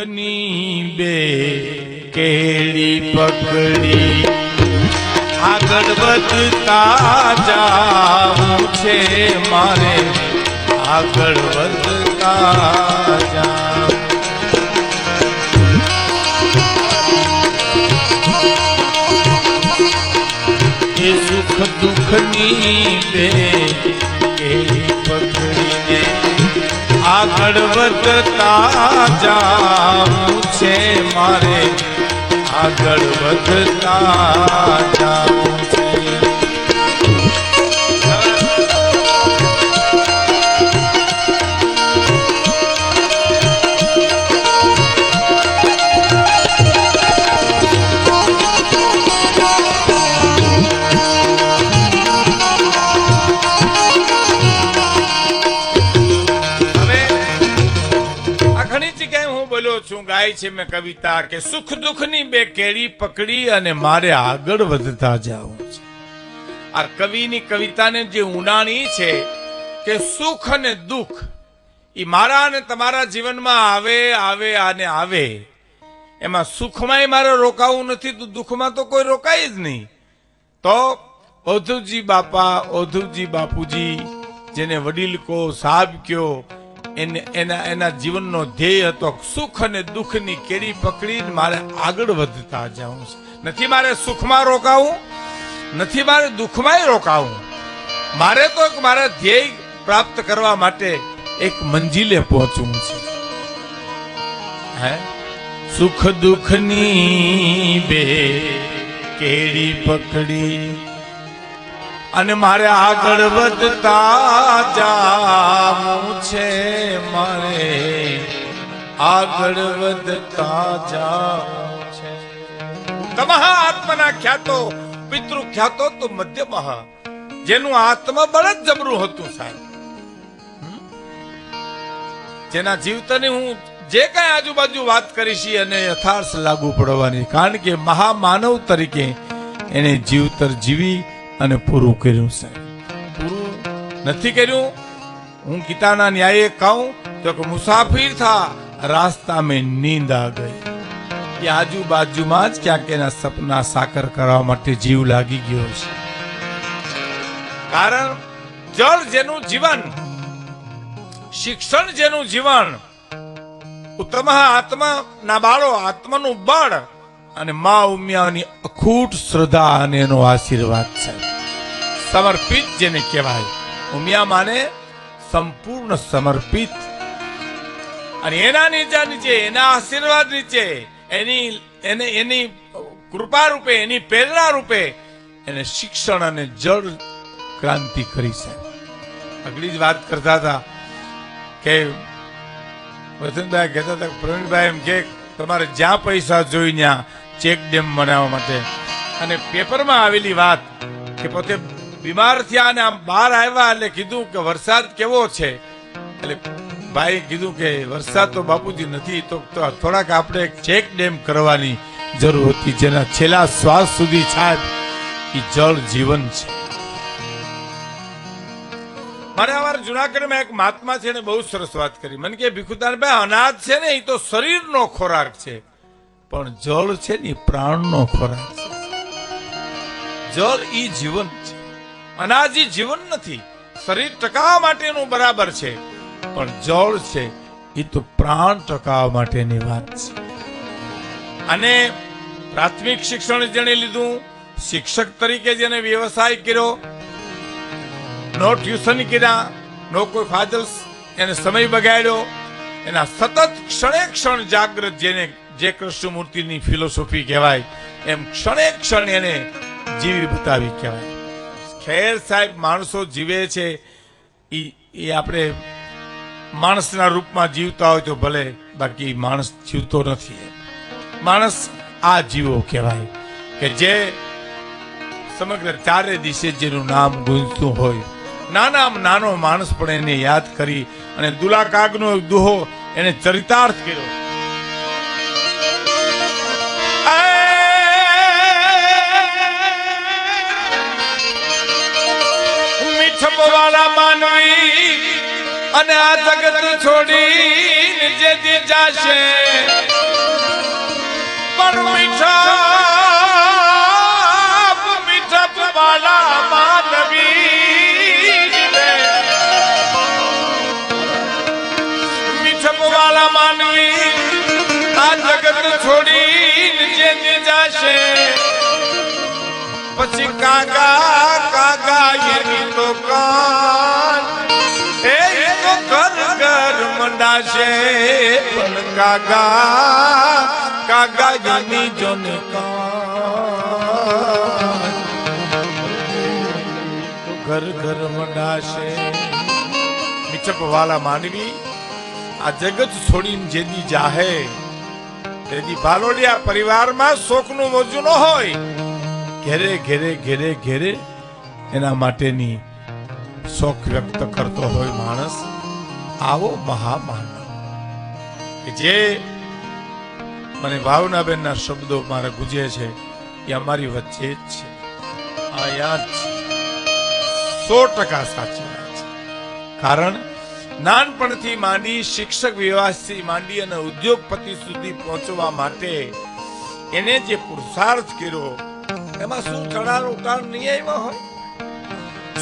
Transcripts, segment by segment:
દુઃખની બે કેળી પકડી. આગળ વધતા જાવું છે મારે. આગળ વધતા જા સુખ દુઃખની બે કેળી આગળ વધતા જાઉં છે મારે આગળ વધતા જાઉં છે. ગાય છે મેં કવિતા કે સુખ દુઃખની બે કેળી પકડી અને મારે આગળ વધતા જાવું છે. આ કવિની કવિતાને જે ઉનાણી છે કે સુખ અને દુઃખ એ મારા અને તમારા જીવનમાં આવે આવે અને આવે. એમાં સુખમાંય મારે રોકાવું નથી, તો દુઃખમાં તો કોઈ રોકાય જ નહીં. તો ઓધુજી બાપા, ઓધુજી બાપુજી, જેને વડીલ કહો, સાહેબ કયો એને, એના એના જીવનનો ધ્યેય હતો સુખ અને દુઃખની કેડી પકડીને મારે આગળ વધતા જવું છે. નથી મારે સુખમાં રોકાવું? નથી મારે દુઃખમાંય રોકાવું? મારે તો મારા ધ્યેય પ્રાપ્ત કરવા માટે એક મંજિલે પહોંચવું છે. હે? સુખ દુઃખની બે કેડી પકડી અને મારે આગળ વધતા જાવું છે મારે. આગળ વધતા જાવું છે. તમઃ આત્મના ખ્યાતો, પિતૃ ખ્યાતો તો મધ્યમઃ. જેનું આત્મબળ જ જબરું હતું સાહેબ. જેના જીવતની હું જે કાંઈ આજુબાજુ વાત કરીશ અને યથાર્થ લાગુ પડવાની. કારણ કે મહામાનવ તરીકે એને જીવતર જીવી અને પૂરું કર્યું, સાહેબ. પૂરું નથી કર્યું? હું ગીતાના ન્યાયે કહું તો કે મુસાફિર થા, રાસ્તા મેં નીંદ આ ગઈ. કે આજુબાજુમાં જ ક્યાંક એના સપના સાકર કરવા માટે જીવ લાગી ગયો છે. કારણ જળ જેનું જીવન, શિક્ષણ જેનું જીવન, ઉત્તમ આત્મા ના બાળો, આત્માનું બળ અને મા ઉમિયાની અખૂટ શ્રદ્ધા અને એનો આશીર્વાદ છે. સમર્પિત જેને કહેવાય ઉમિયા માને સંપૂર્ણ સમર્પિત અને એના નીચે નીચે એના આશીર્વાદ નીચે એની એને એની કૃપા રૂપે એની પ્રેરણા રૂપે એને શિક્ષણ અને જળ ક્રાંતિ કરી છે આગલી જ વાત કરતા હતા કે વસંતભાઈ કહેતા હતા પ્રવીણભાઈ એમ કે તમારે જ્યાં પૈસા જોઈ ત્યાં ચેક ડેમ બનાવવા માટે અને પેપરમાં આવેલી વાત કે પોતે બીમાર થયા અને આમ બહાર આવ્યા એટલે કીધું કે વરસાદ કેવો છે? એટલે ભાઈ કીધું કે વરસાદ તો બાપુજી નથી, તો થોડાક આપણે ચેક ડેમ કરવાની જરૂર હતી, જેના છેલ્લા શ્વાસ સુધી છાત એ જળ જીવન છે. મારે અમારા જુનાગઢમાં એક મહાત્મા છે, એને બહુ સરસ વાત કરી. મને કે ભીખુદાનભાઈ અનાજ છે ને એ તો શરીરનો ખોરાક છે. પણ જળ છે ને પ્રાણનો ખોરાક છે. જળ એ જીવન છે. અનાજ જીવન નથી. શરીર ટકાવવા માટેનું બરાબર છે, પણ જળ છે, એ તો પ્રાણ ટકાવવા માટેની વાત છે. અને પ્રાથમિક શિક્ષણ જેણે લીધું, શિક્ષક તરીકે જેને વ્યવસાય કર્યો, નો ટ્યુશન કર્યા, નો કોઈ ફાજલ એને સમય બગાડ્યો, એના સતત ક્ષણે ક્ષણ જાગૃત જેને જે કૃષ્ણમૂર્તિની ફિલોસોફી કહેવાય, એમ ક્ષણે ક્ષણ એને જીવી બતાવી કહેવાય. ખેર સાહેબ માણસો જીવે છે એ આપણે માણસના રૂપમાં જીવતા હોય તો ભલે, બાકી માણસ જીવતો નથી. માણસ આ જીવો કહેવાય કે જે સમગ્ર ચારે દિશે જેનું નામ ગુંજતું હોય. નાનામાં નાનો માણસ પણ એને યાદ કરી અને દુલાકાગનો દુહો એને ચરિતાર્થ કર્યો. માનવી અને આ જગત છોડી જે જાશે પણ મીઠા મીઠા વાલા માનવી. મીઠપ વાલા માનવી આ જગત છોડી જે જાશે પછી કાગા કાગા એની તો કાન એ તો ઘર ઘર મંડાશે, પણ કાગા કાગા એની જોન ઘર ઘર મંડાશે. મિચપ વાલા માનવી આ જગત છોડીને જેદી જાહે. તેદી ભાલોડિયા પરિવારમાં શોકનું મોજું ન હોય. ઘેરે ઘેરે ઘેરે ઘેરે એના માટેની શોખ વ્યક્ત કરતો હોય માણસ. આવો મહામાનવ. જે મને ભાવનાબેનના શબ્દો મારા ગુજે છે, એ અમારી વચ્ચે જ છે. આ યાદ છે. સો ટકા સાચી છે. કારણ નાનપણથી માંડી શિક્ષક વિવાસથી માંડી અને ઉદ્યોગપતિ સુધી પહોંચવા માટે એને જે પુરુષાર્થ કર્યો એમાં શું ચડાણ ઉતાર નહીં આવ્યા હોય?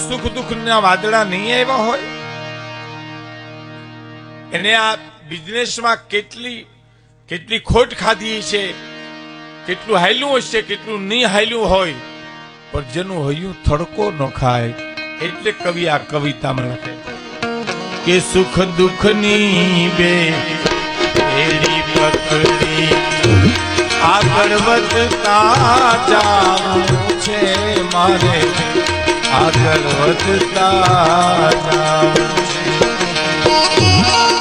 સુખ દુઃખ ના વાદળા નહીં આવ્યા હોય? એને આ બિઝનેસમાં કેટલી કેટલી ખોટ ખાધી છે, કેટલું હાલ્યું હશે કેટલું નહીં હાલ્યું હોય, પણ જેનું હૈયું થડકો ન ખાય, એટલે કવિ આ કવિતામાં લખે કે સુખ દુઃખની બે આગળ વધતા જાવું છે મારે. આગળ વધતા જાવું છે.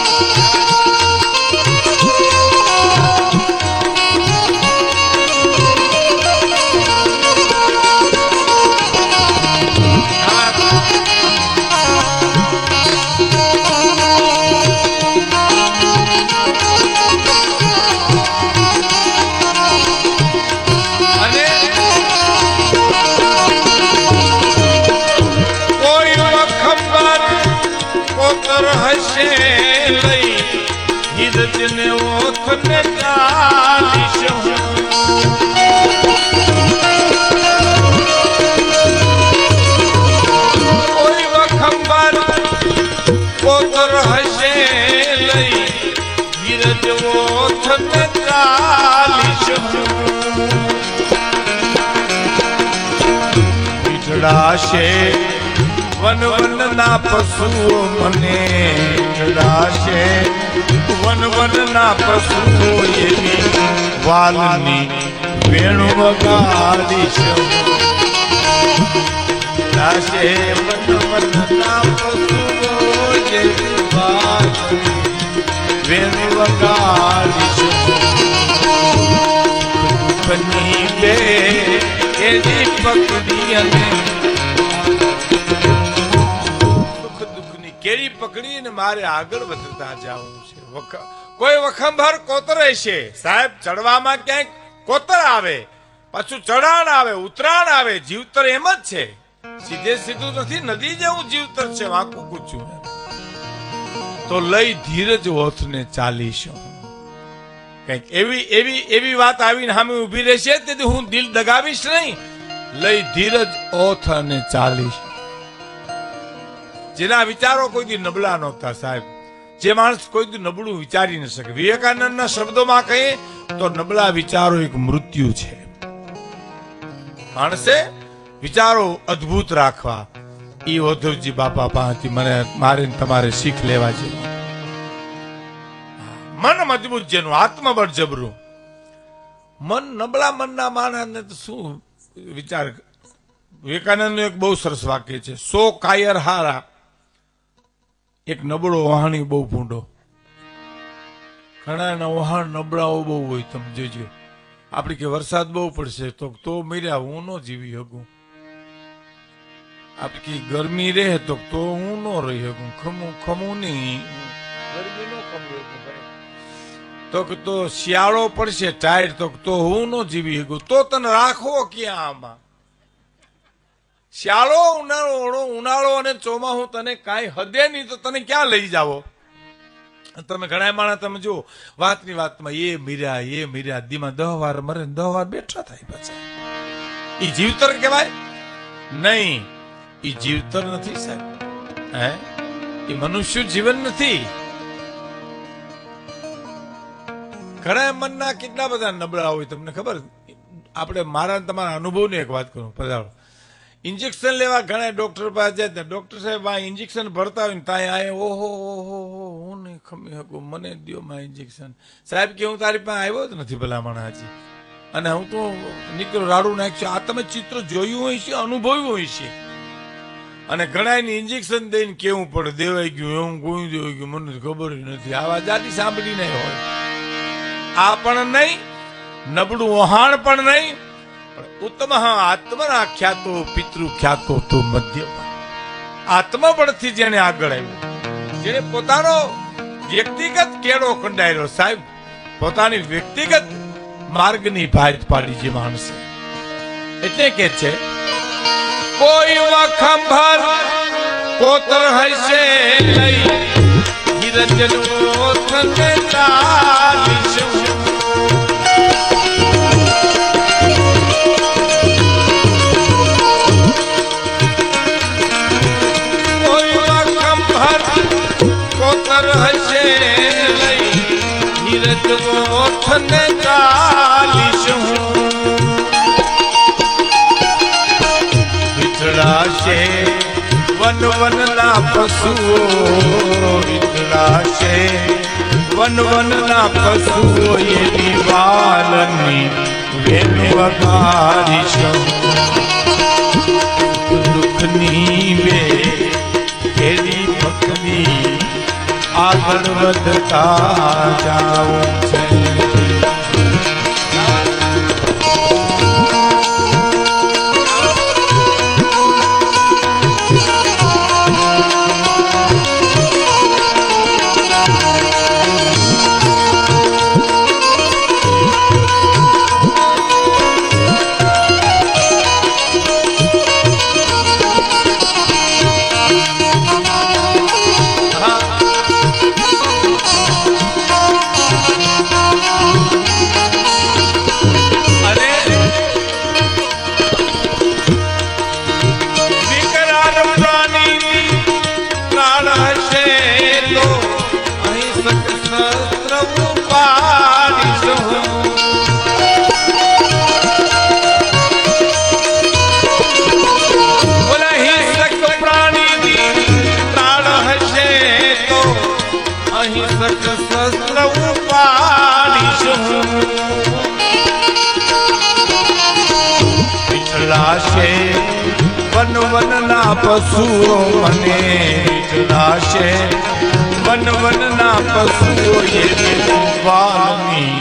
પીઠડાશે વન વન ના પશુઓ મને ચડાશે. વન વન ના પશુઓ એની વાલની વેણુ વગાડીશ ચડાશે વન વન ના પશુઓ એની વાલની વેણુ વગાડીશ દુઃખની બે એની પકડી અને કેરી પકડી ને મારે આગળ વધતા જવું છે. કોઈ વખંભર કોતરે છે? સાહેબ, ચડવામાં ક્યાંક કોતર આવે, પાછું ચડાણ આવે, ઉતરાણ આવે, જીવતર એમ જ છે. સીધે સીધું નથી, નદી જેવું જીવતર છે, વાંકું કૂચું. તો લઈ ધીરજ ઓથને ચાલીશું. કંઈક એવી એવી એવી વાત આવીને સામે ઊભી રહેશે, તેથી હું દિલ દગાવીશ નહીં. લઈ ધીરજ ઓથ અને ચાલીશ. જેના વિચારો કોઈ દી નબળા નહોતા સાહેબ. જે માણસ કોઈ દી નબળું વિચારી ન શકે. વિવેકાનંદના શબ્દોમાં કહીએ તો નબળા વિચારો એક મૃત્યુ છે. માણસે વિચારો અદ્ભુત રાખવા. એ ઓધવજી બાપા પાસેથી મને મારે તમારે શીખ લેવા જેવું. મન મજબૂત જેનું આત્મબળ જબરું. મન નબળા મનના માણસને તો શું વિચાર? વિવેકાનંદનું એક બહુ સરસ વાક્ય છે. સો કાયર હારા એક નબળો વહાણી બહુ ભૂંડો. ઘણા વહાણ નબળાઓ બહુ હોય તમે જોજો. આપણે કે વરસાદ બહુ પડશે તો તો મર્યા હું ન જીવી શકું. આપણે કે ગરમી રહે તો તો હું ન રહી શકું. ખમું ખમું નહીં. ગરમી નો ખમું તો તો શિયાળો પડશે ટાયર તો તો હું ન જીવી શકું. તો તને રાખવો ક્યાં આમાં? શિયાળો ઉનાળો ઓળો ઉનાળો અને ચોમાસું તને કાંઈ હદે નહીં તો તને ક્યાં લઈ જાવો? તમે ઘણા માણસ, તમે જુઓ, વાતની વાતમાં એ મીર્યા એ મીર્યા, દીમાં દહ વાર મરે દહ વાર બેઠા થાય પાછા. એ જીવતર કહેવાય? નહીં એ જીવતર નથી સાહેબ. હે? એ મનુષ્ય જીવન નથી. ઘણા મનના કેટલા બધા નબળા હોય તમને ખબર? આપણે મારા તમારા અનુભવની એક વાત કરું, પધારો. ઇન્જેક્શન લેવા ઘણા ડોક્ટર પાસે જાય ત્યાં ડોક્ટર સાહેબ આ ઇન્જેક્શન ભરતા હોય ને ત્યાં આય, ઓહો ઓહો હો નહીં ખમી શકું, મને દ્યો માં ઇન્જેક્શન. સાહેબ કે હું તારી પાસે આવ્યો જ નથી ભલામણ હજી. અને હું તો નીકળો, રાડું નાખ્યું. આ તમે ચિત્ર જોયું હોય છે, અનુભવ્યું હોય છે. અને ઘણા ઇન્જેક્શન દઈને કેવું પડે, દેવાઈ ગયું, એવું કોઈ દેવાઈ ગયું, મને ખબર નથી. આવા જાતિ સાંભળી નહીં હોય. આ પણ નહીં, નબળું વહાણ પણ નહીં ઉત્તમ આત્મના ખ્યાતો પિતૃ ખ્યાતો તો મધ્યમાં. આત્મા બળથી જેને આગળ આવ્યો જેને પોતાનો વ્યક્તિગત કેળો કંડાયેલો સાહેબ, પોતાની વ્યક્તિગત માર્ગની ભારત પાડી જે માણસે. એટલે કે છે, કોઈ વખંભર કોતર હશે લઈ, હિરંજન ઓથને હિરજ ઓઠને ચાલીશું વિઠળાશે વન વનના પશુઓ વિઠળાશે વન વનના પશુઓ એવી વાલની વગાડીશું દુઃખની વે કેરી પકડી આગળ વધતા જાઉં છે. પશુઓ મને વિઠલાશે વન વનના પશુઓ એવી વાલની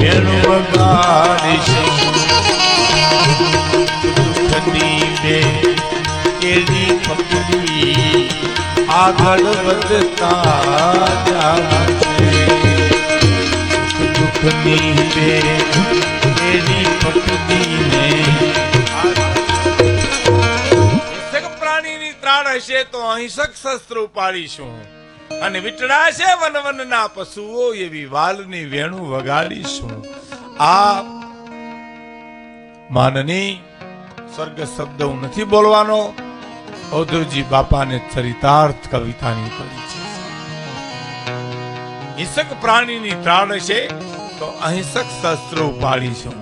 વેણ વગાડીશ. દુઃખની બે કેરી પકડી આગળ વધતા જાવ છે દુઃખની બે કેરી પકડીને ત્રાણ હશે તો અહિંસક શસ્ત્ર ઉપાડીશું. અને વિટડાશે વન વનના પશુઓ એવી વાલની વેણું વગાડીશું. આ માનની સ્વર્ગ શબ્દ હું નથી બોલવાનો. ઔધવજી બાપાને ચરિતાર્થ કવિતાની કરી છે. હિંસક પ્રાણીની ત્રાળ છે તો અહિંસક શસ્ત્ર ઉપાડીશું.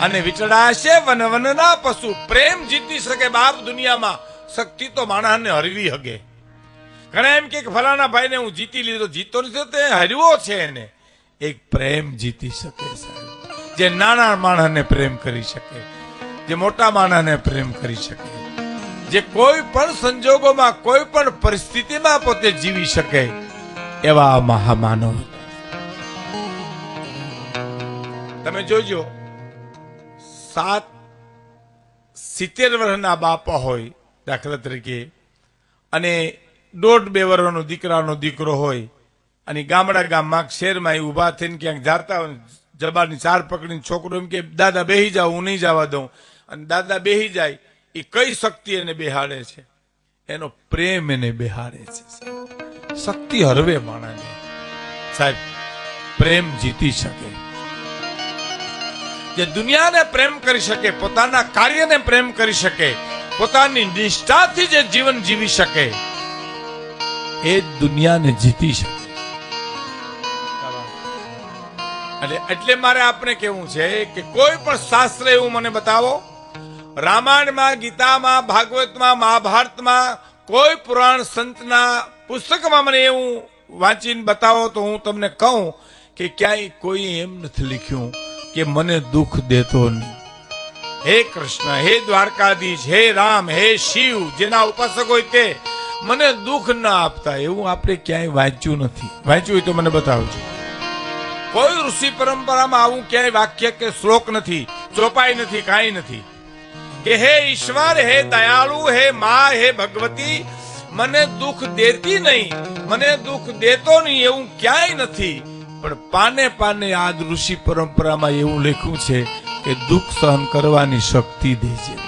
અને વિચડાશે વનવનના પશુ. પ્રેમ જીતી શકે બાપ દુનિયામાં. શક્તિ તો માણસને હરવી હગે. ઘણા એમ કે ફલાના ભાઈને હું જીતી લીધો, જીતો નથી તે હરવો છે એને. એક પ્રેમ જીતી શકે સાહેબ. જે નાના માણસને પ્રેમ કરી શકે, જે મોટા માણસને પ્રેમ કરી શકે, જે કોઈ પણ સંજોગોમાં, કોઈ પણ પરિસ્થિતિમાં પોતે જીવી શકે, એવા મહામાનવ. તમે જોજો, સાત સિત્તેર વર્ષના બાપા હોય દાખલા તરીકે. અને દોઢ બે વર્ષનો દીકરાનો દીકરો હોય અને ગામડા ગામમાં શહેરમાં એ ઊભા થઈને ક્યાંક જાતા હોય, જબાની ચાર પકડીને છોકરો એમ કે, દાદા, બેહી જાઓ, હું નહીં જવા દઉં. અને દાદા બેહી જાય, એ કઈ શક્તિ એને બેહાડે છે? એનો પ્રેમ એને બેહાડે છે શક્તિ હરવે માણાને. સાહેબ, પ્રેમ જીતી શકે. જે દુનિયાને પ્રેમ કરી શકે, પોતાના કાર્યને પ્રેમ કરી શકે પોતાની નિષ્ઠાથી જે જીવન જીવી શકે, એ દુનિયાને જીતી શકે. એટલે એટલે મારે આપને કેવું છે કે કોઈ પણ શાસ્ત્ર એવું મને બતાવો. રામાયણમાં, ગીતામાં, ભાગવતમાં, મહાભારતમાં, કોઈ પુરાણ સંતના પુસ્તકમાં મને એવું વાંચીને બતાવો તો હું તમને કહું કે ક્યાંય કોઈ એમ નથી લખ્યું કે મને દુઃખ દેતો નહીં હે કૃષ્ણ, હે દ્વારકાધીશ, હે રામ, હે શિવ, જેના ઉપાસક હોય તે, મને દુઃખ ના આપતા, એવું આપણે ક્યાંય વાંચ્યું નથી. વાંચ્યું હોય તો મને બતાવજો. કોઈ ઋષિ પરંપરામાં આવું ક્યાંય વાક્ય કે શ્લોક નથી, ચોપાઈ નથી, કાંઈ નથી. કે હે ઈશ્વર, હે દયાળુ, હે મા, હે ભગવતી, મને દુઃખ દેતી નહીં, મને દુઃખ દેતો નહીં, એવું ક્યાંય નથી. પણ પાને પાને આ ઋષિ પરંપરામાં એવું લખ્યું છે કે દુઃખ સહન કરવાની શક્તિ દેજે.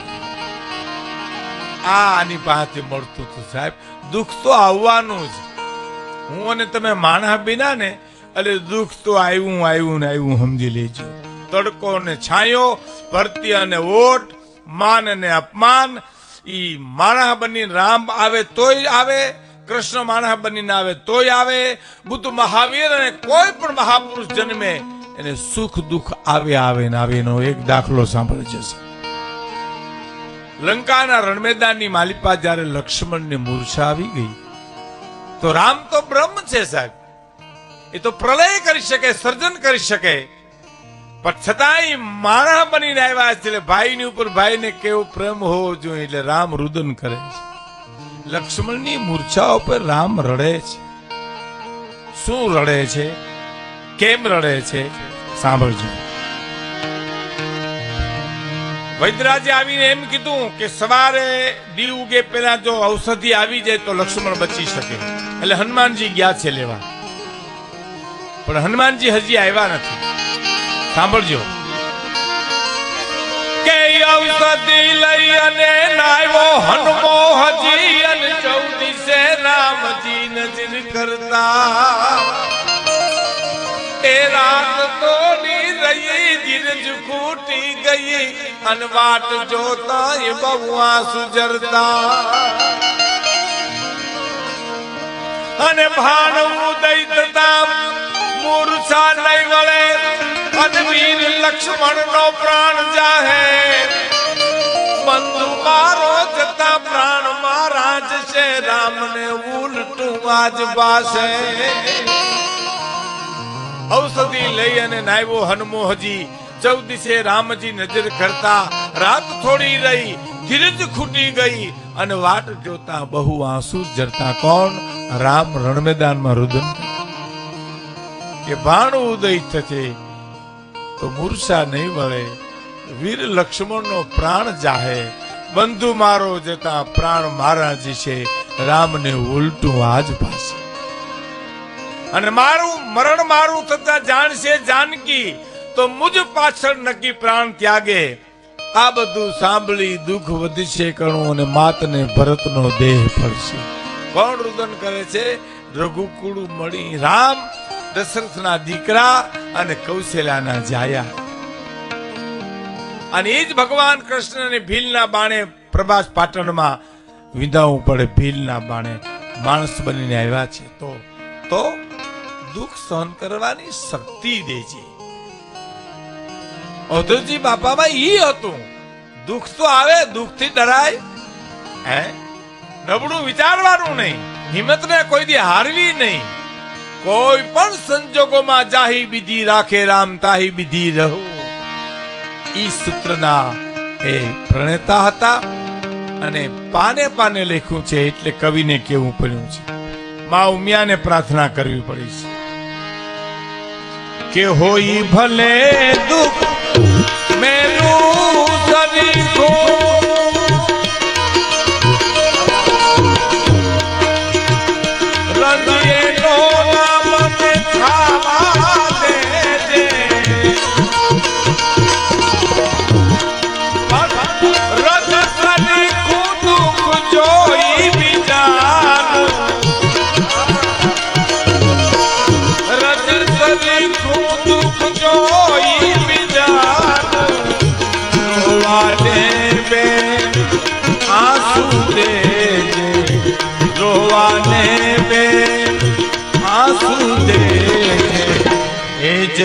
આની પાસે મળતું હતું સાહેબ. દુઃખ તો આવવાનું જ. હું અને તમે માણા બીના ને, એટલે દુઃખ તો આવ્યું આવ્યું ને આવ્યું સમજી લેજો. તડકો ને છાંયો, ભરતી અને ઓટ, માન અને અપમાન, ઈ માણા બનીને રામ આવે તોય આવે, કૃષ્ણ માણસ બનીને આવે તોય આવે, બુદ્ધ મહાવીર અને કોઈ પણ મહાપુરુષ જન્મે એને સુખ દુઃખ આવે આવે ને આવે એનો એક દાખલો સાંભળે જશે લંકાના રણમેદાનની માલિપા જ્યારે લક્ષ્મણની મૂર્છા આવી ગઈ, તો રામ તો બ્રહ્મ છે સાહેબ. એ તો પ્રલય કરી શકે, સર્જન કરી શકે. પણ છતાંય માણા બનીને આવ્યા છે એટલે ભાઈની ઉપર ભાઈને કેવો પ્રેમ હોવો જોઈએ એટલે રામ રુદન કરે છે. લક્ષ્મણની મૂર્છા ઉપર રામ રડે છે. શું રડે છે? કેમ રડે છે? સાંભળજો. વૈદરાજે આવીને એમ કીધું કે સવારે દી ઉગે પહેલા જો ઔષધિ આવી જાય તો લક્ષ્મણ બચી શકે. એટલે હનુમાનજી ગયા છે લેવા. પણ હનુમાનજી હજી આવ્યા નથી. સાંભળજો. કે ઔષધિ લઈ અને નાવ્યો હનુમો હજી અને ચૌદીસે રામજી નજર કરતા. ધીરજ ખૂટી ગઈ અને વાટ જોતા એ બહુ સુજરતા. જરતા અને ભાણ ઉદય થતા મૂર્છા નહીં વળે અને વીર લક્ષ્મણ નો પ્રાણ જાહે. બંધુ મારો જતા પ્રાણ મારા જ છે, રામને ઉલટું આજ ઔષધિ લઈ અને નાવ્યો હનુમોહજી, ચૌદીસે રામજી નજર કરતા રાત થોડી રહી, ધીરજ ખૂટી ગઈ અને વાટ જોતા બહુ આંસુ જરતા કોણ? રામ રણમેદાનમાં રુદન કે ભાણ ઉદય થશે તો મૂર્છા નહીં વળે. વીર લક્ષ્મણનો પ્રાણ જાહે. બંધુ મારો જતા પ્રાણ મારા છે રામને ઉલટું આજ પાસે અને મારું, મરણ મારું થતા જાણશે જાનકી, તો મુજ પાછળ નક્કી પ્રાણ ત્યાગે. આ બધું સાંભળી દુઃખ વધશે કણું અને માતને ભરતનો દેહ પડશે કોણ રુદન કરે છે? રઘુકુળ મળી રામ, દશરથના દીકરા અને કૌશલ્યાના જાયા. અને એ જ ભગવાન કૃષ્ણને ભીલના બાણે પ્રભાસ પાટણમાં વિંધાવું પડે ભીલના બાણે માણસ બનીને આવ્યા છે. તો તો દુઃખ સહન કરવાની શક્તિ દેજે અધુજી બાપામાં ઈ હતું. દુઃખ તો આવે, દુઃખથી ડરાય. હે? નબળું વિચારવાનું નહીં. હિંમતને કોઈ દી હારવી નહીં. કોઈ પણ સંજોગોમાં જાહી બીધી રાખે, રામ તાહી બીધી રહો. ઈ સૂત્રના એ પ્રણેતા હતા અને પાને પાને લખ્યું છે એટલે કવિને કેવું પડ્યું છે. મા ઉમિયાને પ્રાર્થના કરવી પડી છે. કે હોઈ ભલે દુઃખ મેનું રંગીનો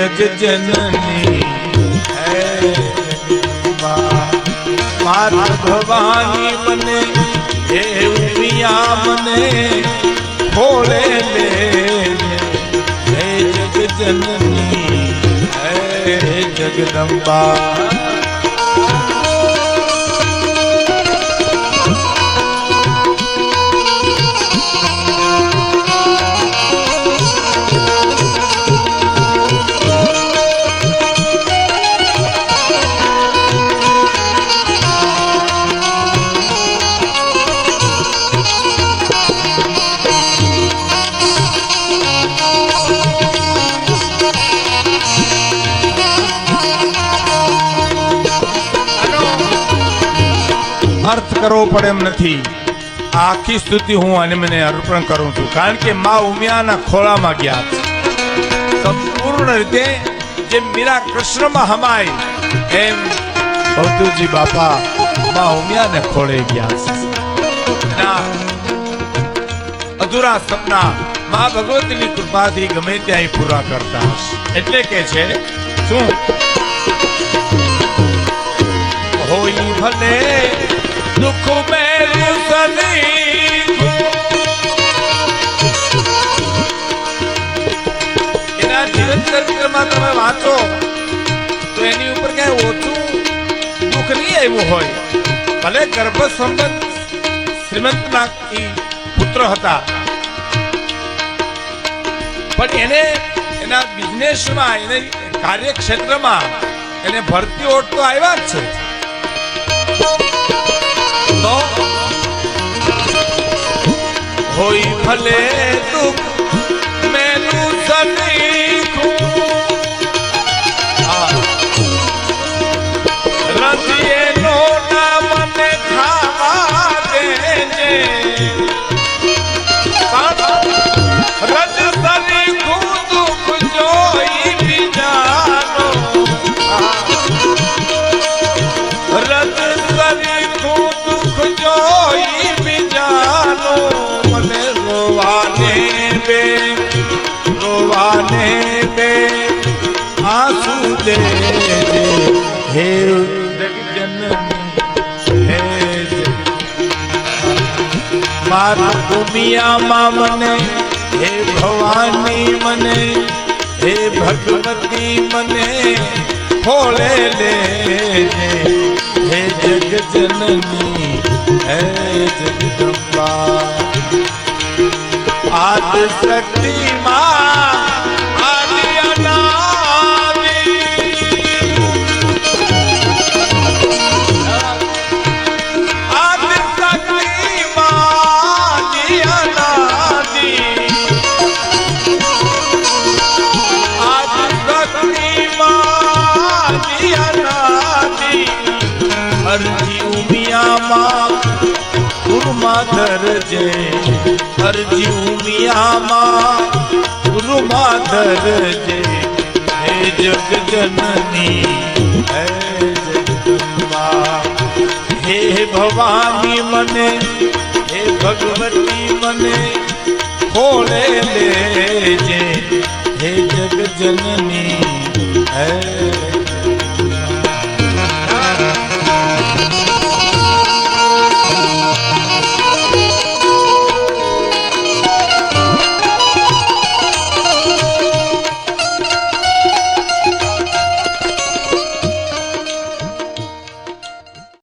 જગ જનની હે જગદંબા. માત ભવાની મને હે ઉમિયા મને ખોળે લે હે જગ કરવો પડે એમ નથી. આખી સ્તુતિ હું અને મને અર્પણ કરું છું. કારણ કે મા ઉમિયાના ખોળામાં ગયા સંપૂર્ણ રીતે જે મીરા કૃષ્ણમાં હમાય, એમ ભવતુજી બાપા મા ઉમિયાને ખોળે ગયા અધૂરા સપના મા ભગવતીની કૃપાથી ગમે ત્યાં પૂરા કરતા એટલે કે છે, શું? હોય ભલે એના જીવન ચરિત્રમાં તમે વાંચો તો એની ઉપર ક્યાંય ઓછું દુઃખ નહીં આવ્યું હોય ભલે ગર્ભ સંબંધ શ્રીમંતના પુત્ર હતા પણ એને એના બિઝનેસમાં એને કાર્યક્ષેત્રમાં એને ભરતી ઓટ તો આવ્યા જ છે તો હોય ભલે દુઃખ મારા દુનિયામાં મને, હે ભવાની મને, હે ભગવતી મને ખોળે લે હે જગ જનની હે જગદંબા. આદ શક્તિ અરજી ઉમિયામાં, ગુરુમાં ધરજે અરજી ઉમિયામાં, ગુરુમાં ધરજે હે જગ જનની હે જગદંબા હે ભવાની મને, હે ભગવતી મને, ખોળે લેજે. હે જગ જનની હે